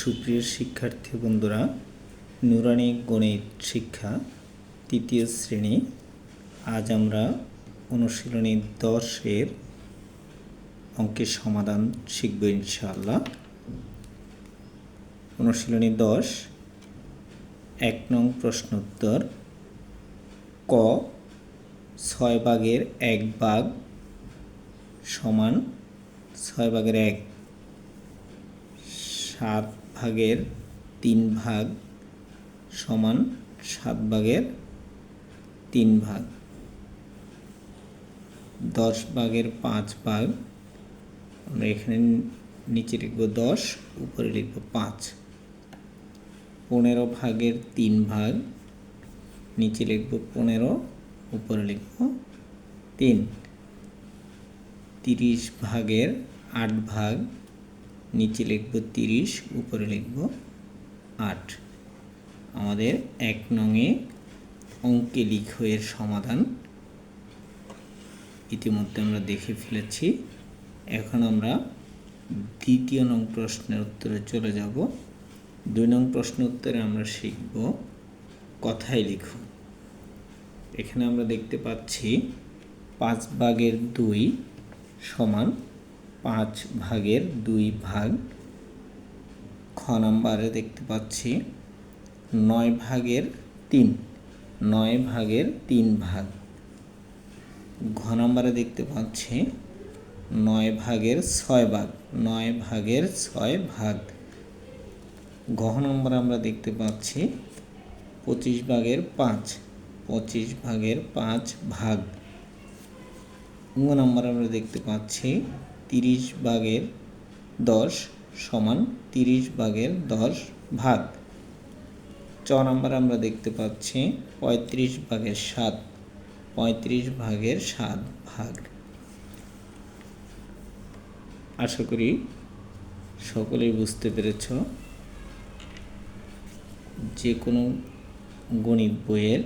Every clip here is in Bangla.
সুপ্রিয় শিক্ষার্থী বন্ধুরা, নুরানি গণিত শিক্ষা তৃতীয় শ্রেণি, আজ আমরা অনুশীলনী দশের অঙ্কের সমাধান শিখব ইনশাআল্লাহ। অনুশীলনী দশ, এক নং প্রশ্নোত্তর, ক ছয় ভাগের এক ভাগ সমান ছয় ভাগের এক, সাত ভাগের তিন ভাগ সমান সাত ভাগের তিন ভাগ। দশ ভাগের পাঁচ ভাগ, আমরা এখানে নিচে লিখব দশ, উপরে লিখব পাঁচ। পনেরো ভাগের তিন ভাগ, নিচে লিখব পনেরো, উপরে লিখব তিন। তিরিশ ভাগের আট ভাগ নিচে লিখব তিরিশ, উপরে লিখব আট। আমাদের এক নঙে অঙ্কে লিখো এর সমাধান। ইতিমধ্যে আমরা দেখে ফেলেছি। এখন আমরা দ্বিতীয় নং প্রশ্নের উত্তরে চলে যাব। দুই নং প্রশ্ন উত্তরে আমরা শিখব কথায় লিখো। এখানে আমরা দেখতে পাচ্ছি পাঁচ ভাগের দুই সমান পাঁচ ভাগের দুই ভাগ খ নাম্বারে দেখতে পাচ্ছি। নয় ভাগের তিন, নয় ভাগের তিন ভাগ। ঘ নাম্বারে দেখতে পাচ্ছি, নয় ভাগের ছয় ভাগ, নয় ভাগের ছয় ভাগ। ঘ নম্বর আমরা দেখতে পাচ্ছি, পঁচিশ ভাগের পাঁচ, পঁচিশ ভাগের পাঁচ ভাগ। ঙ নম্বর আমরা দেখতে পাচ্ছি তিরিশ ভাগের দশ সমান তিরিশ ভাগের দশ ভাগ। চ নম্বর আমরা দেখতে পাচ্ছি পঁয়ত্রিশ ভাগের সাত, পঁয়ত্রিশ ভাগের সাত ভাগ। আশা করি সকলেই বুঝতে পেরেছ যে কোনো গণিত বইয়ের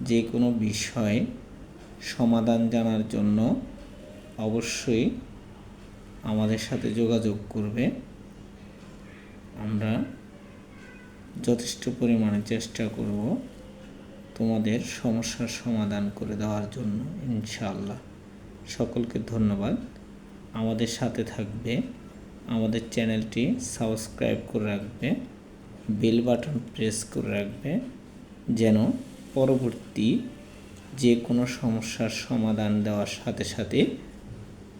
যে কোনো বিষয় সমাধান জানার জন্য অবশ্যই আমাদের সাথে যোগাযোগ করবে। আমরা যথেষ্ট পরিমাণে চেষ্টা করব তোমাদের সমস্যার সমাধান করে দেওয়ার জন্য, ইনশাআল্লাহ। সকলকে ধন্যবাদ। আমাদের সাথে থাকবে, আমাদের চ্যানেলটি সাবস্ক্রাইব করে রাখবে, বেল বাটন প্রেস করে রাখবে, যেন পরবর্তী যে কোনো সমস্যার সমাধান দেওয়ার সাথে সাথে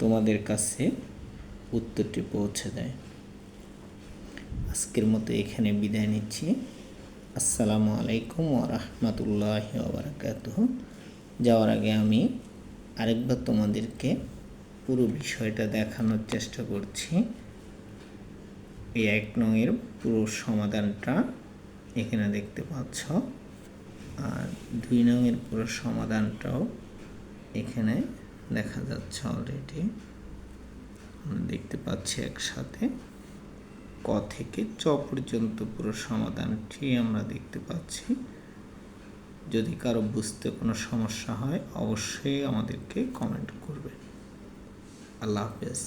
তোমাদের কাছে উত্তরটি পৌঁছে দেয়। আজকের মতো এখানে বিদায় নিচ্ছি। আসসালামু আলাইকুম ওরহমতুল্লাহ ওবরাকাত যাওয়ার আগে আমি আরেকবার তোমাদেরকে পুরো বিষয়টা দেখানোর চেষ্টা করছি। এই এক নংয়ের পুরো সমাধানটা এখানে দেখতে পাচ্ছ। আর দুই নংয়ের পুরো সমাধানটাও এখানে দেখা যাচ্ছে অলরেডি দেখতে পাচ্ছি একসাথে ক থেকে চ পর্যন্ত পুরো সমাধানটি আমরা দেখতে পাচ্ছি। যদি কারও বুঝতে কোনো সমস্যা হয়, অবশ্যই আমাদেরকে কমেন্ট করবে। আল্লাহ হাফেজ.